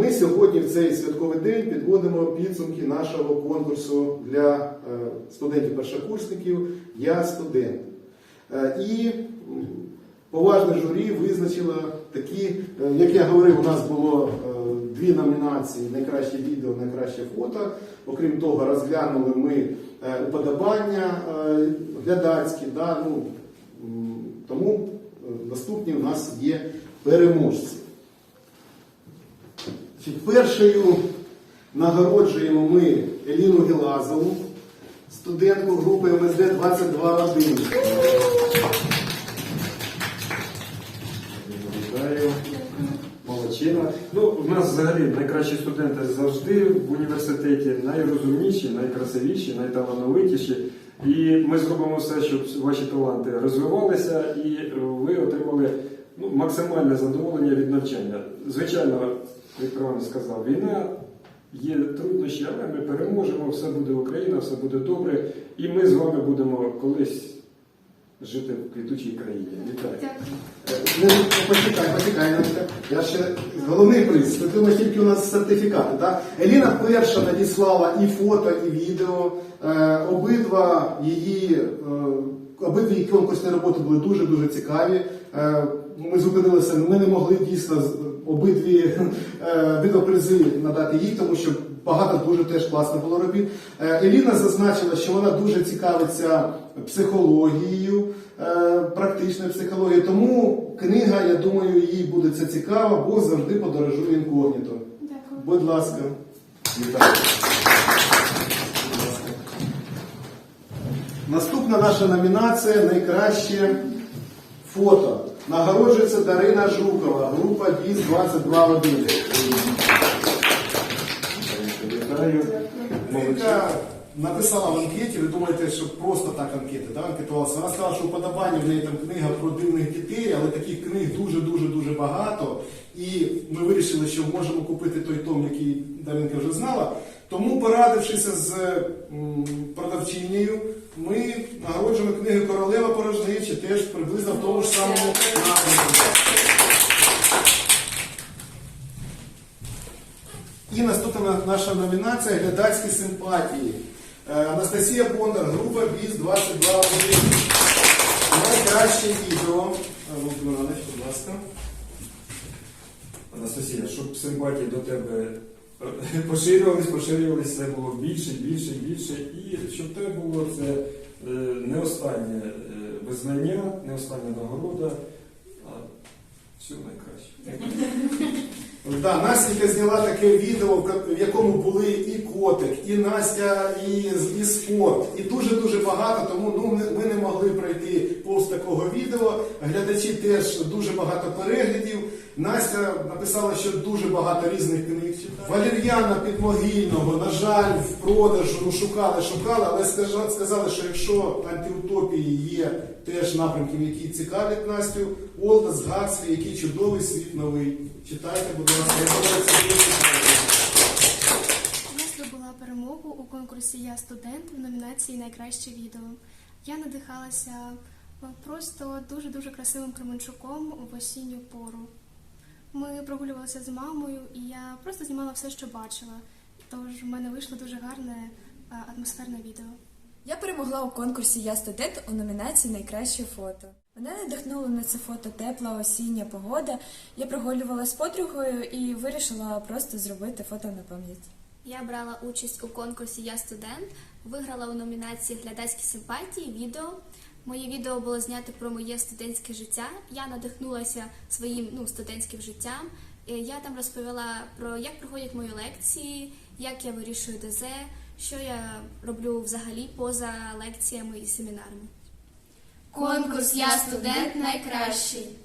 ми сьогодні в цей святковий день підводимо підсумки нашого конкурсу для е, студентів-першокурсників Я студент. Е, І поважне журі визначило такі, е, як я говорив, у нас було дві номінації: найкраще відео, найкраще фото. Окрім того, розглянули ми уподобання глядацькі. Да, ну, тому наступні у нас є переможці. Першою нагороджуємо ми Еліну Гелазову, студентку групи МСД 22 родини. Вітаю. Молодчина. Ну, в нас взагалі найкращі студенти завжди в університеті найрозумніші, найкрасивіші, найталановитіші. І ми зробимо все, щоб ваші таланти розвивалися, і ви отримали ну, максимальне задоволення від навчання. Звичайно, як Іван сказав, війна. Є труднощі, але ми переможемо, все буде Україна, все буде добре, і ми з вами будемо колись жити в квітучій країні. Вітаю! Е, Не, почекай, почекай, Настя. я ще головний приз. Ти думаєш, тільки у нас сертифікати. Так? Еліна перша надіслала і фото, і відео. Е, обидва її е, обидві конкурсні роботи були дуже дуже цікаві. Е, ми зупинилися, ми не могли дійсно обидві е, обидва призи надати їй, тому що багато дуже теж класно було робіт. Е, Еліна зазначила, що вона дуже цікавиться психологією, е, практичною психологією. Тому книга, я думаю, їй буде це цікаво, бо завжди подорожує інкогніто. Дякую. Будь ласка. Вітаю! Наступна наша номінація найкраще фото. Нагороджується Дарина Жукова, група БІЗ 22 години. Вітаю! Написала в анкеті, ви думаєте, що просто так анкета, да, анкетувалася. Вона сказала, що уподобання в неї там книга про дивних дітей, але таких книг дуже-дуже дуже багато. І ми вирішили, що можемо купити той том, який Даринка вже знала. Тому, порадившися з продавчинею, І наступна наша номінація глядацькі симпатії. Е, Анастасія Бондар, група БІЗ 22 години. Найкраще відео. Е, Володимир Іванович, будь ласка. Анастасія, щоб симпатії до тебе е, поширювались, поширювались, все було більше, більше, більше. І щоб тебе було це не останнє визнання, не остання нагорода, а все найкраще. Да, Настя зняла таке відео, в якому були і котик, і Настя, і, і спорт, і дуже-дуже багато, тому ну, ми, не могли пройти повз такого відео. Глядачі теж дуже багато переглядів. Настя написала, що дуже багато різних книг читає. Валер'яна Підмогильного, на жаль, в продажу ну, шукали, шукали, але сказали, що якщо антиутопії є теж напрямків, які цікавлять Настю, Олдас Гатсві, який чудовий світ новий. Читайте, будь я здобула перемогу у конкурсі Я студент в номінації Найкраще відео. Я надихалася е, просто дуже-дуже красивим Кременчуком в осінню пору. Ми прогулювалися з мамою, і я просто знімала все, що бачила. Тож в мене вийшло дуже гарне е, атмосферне відео. Я перемогла у конкурсі Я студент у номінації Найкраще фото. Мене надихнуло на це фото тепла осіння погода. Я прогулювала з подругою і вирішила просто зробити фото на пам'ять. Я брала участь у конкурсі Я студент, виграла у номінації Глядацькі симпатії відео. Моє відео було знято про моє студентське життя. Я надихнулася своїм ну, студентським життям. Е, Я там розповіла про як проходять мої лекції, як я вирішую ДЗ, що я роблю взагалі поза лекціями і семінарами. Конкурс Я студент найкращий.